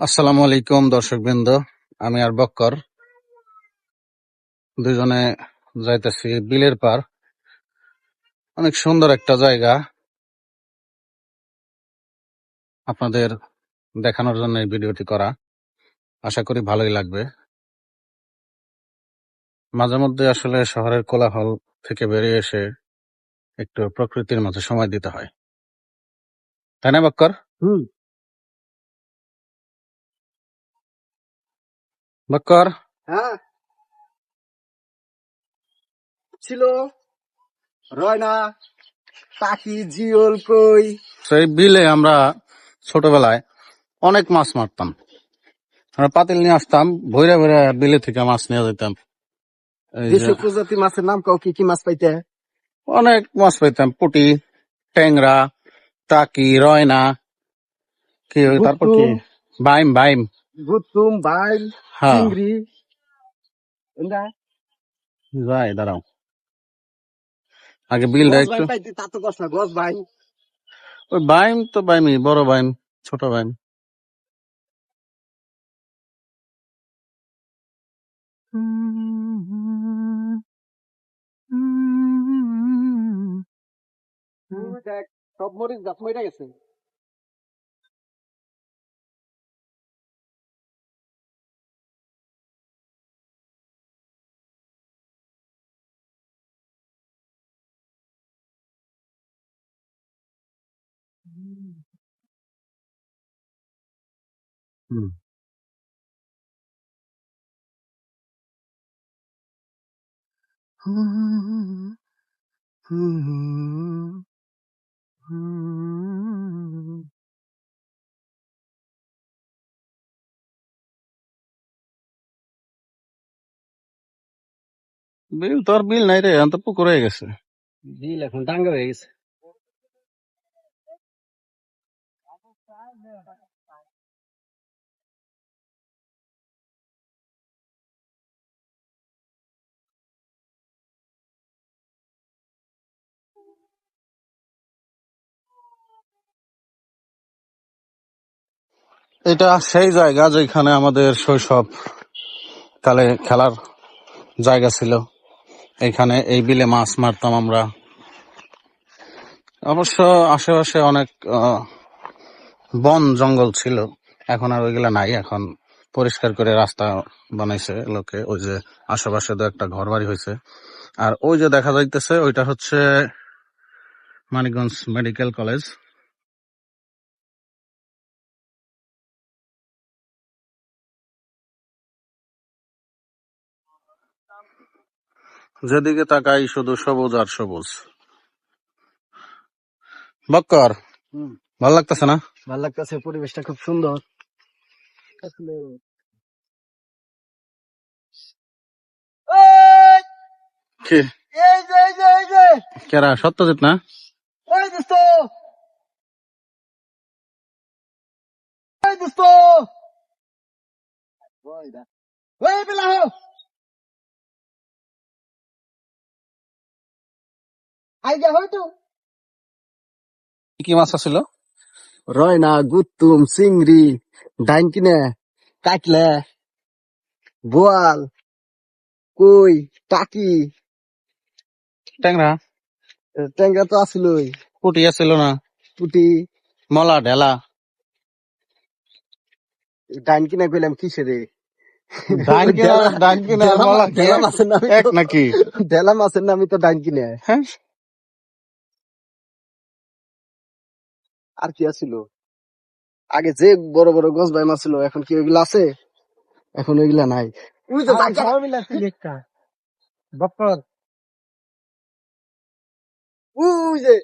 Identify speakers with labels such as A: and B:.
A: আসসালামু আলাইকুম, দর্শকবৃন্দ। আমি আর বক্কর। দুজনে যাইতেছি বিলের পার। অনেক সুন্দর একটা জায়গা। আপনাদের দেখানোর জন্য এই ভিডিওটি করা। আশা করি ভালোই লাগবে। মাঝে মধ্যে আসলে শহরের কোলাহল থেকে বেরিয়ে এসে একটু প্রকৃতির মাঝে সময় দিতে হয়। তাই না বক্কর?
B: হুম।
A: বক্কর
B: হ্যাঁ? ছিল রয়না পাখি জিওল কই।
A: সেই বিলে আমরা ছোটবেলায় অনেক মাছ মারতাম। আমরা পাতিল নিয়ে আসতাম ভৈরা ভৈরা বিলে থেকে মাছ নিয়ে যেতাম।
B: দেশীয় প্রজাতি মাছের নাম কাউ কি কি মাছ পাইতে?
A: অনেক মাছ পাইতাম পুটি ট্যাংরা টাকি রয়না। কি তারপর কি? বাইম বাইম
B: গুতুম
A: হ্যাঁ
B: চিংড়ি
A: যাই দাঁড়াও আগে বিলটা
B: গস
A: একটু
B: তা তো কষ্ট না গস
A: ওই বাইম তো বাইমই বড় বাইম ছোট বাইম
B: সব মরিচ গাছ মরে গেছে।
A: হুম। বিল তোর বিল নাই রে এখন তো পুকুর হয়ে গেছে
B: বিল এখন ডাঙ্গা হয়ে গেছে
A: এটা সেই জায়গা যেখানে আমাদের শৈশব কালে খেলার জায়গা ছিল। এখানে এই বিলে মাছ মারতাম আমরা। অবশ্য আশেপাশে অনেক বন জঙ্গল ছিল এখন আর ওইগুলা নাই এখন পরিষ্কার করে রাস্তা বানাইছে লোকে ওই যে আশেপাশে তো একটা ঘর বাড়ি হয়েছে। আর ওই যে দেখা যাইতেছে ওইটা হচ্ছে মানিকগঞ্জ মেডিকেল কলেজ। যেদিকে তাকাই শুধু সবুজ আর সবুজ। বক্কর ভালো লাগতেছে না?
B: ভালো লাগতেছে পরিবেশটা খুব সুন্দর। আসলে
A: কি?
B: এই যে এই যে এই যে।
A: কেরা? সত্যজিৎ না?
B: এই দোস্ত। এই দোস্ত। ওই বেলা হো আই যা হয়তো
A: কি মাছ আছিল?
B: রয়না গুত্তুম চিংড়ি ডাইনকিনে কাটলে বোয়াল কই টাকি
A: ট্যাংরা?
B: ট্যাংরা তো আসলই
A: পুটি আছিল না?
B: পুটি।
A: মলা ঢেলা?
B: ডাইন কিনা কইলাম কিসে রে?
A: ডাইন কিনা ডাইন কিনা আর মলা
B: ডেলা মাছের নামই
A: এক নাকি?
B: ডেলা মাছের নামই তো ডাইন কিনে
A: হ্যাঁ।
B: আর কি আছিল? আগে যে বড় বড় গছ বাই মাছ ছিল এখন কি ওইগুলা আছে? এখন ওইগুলা নাই। ওই
A: বক্কর
B: ওই যে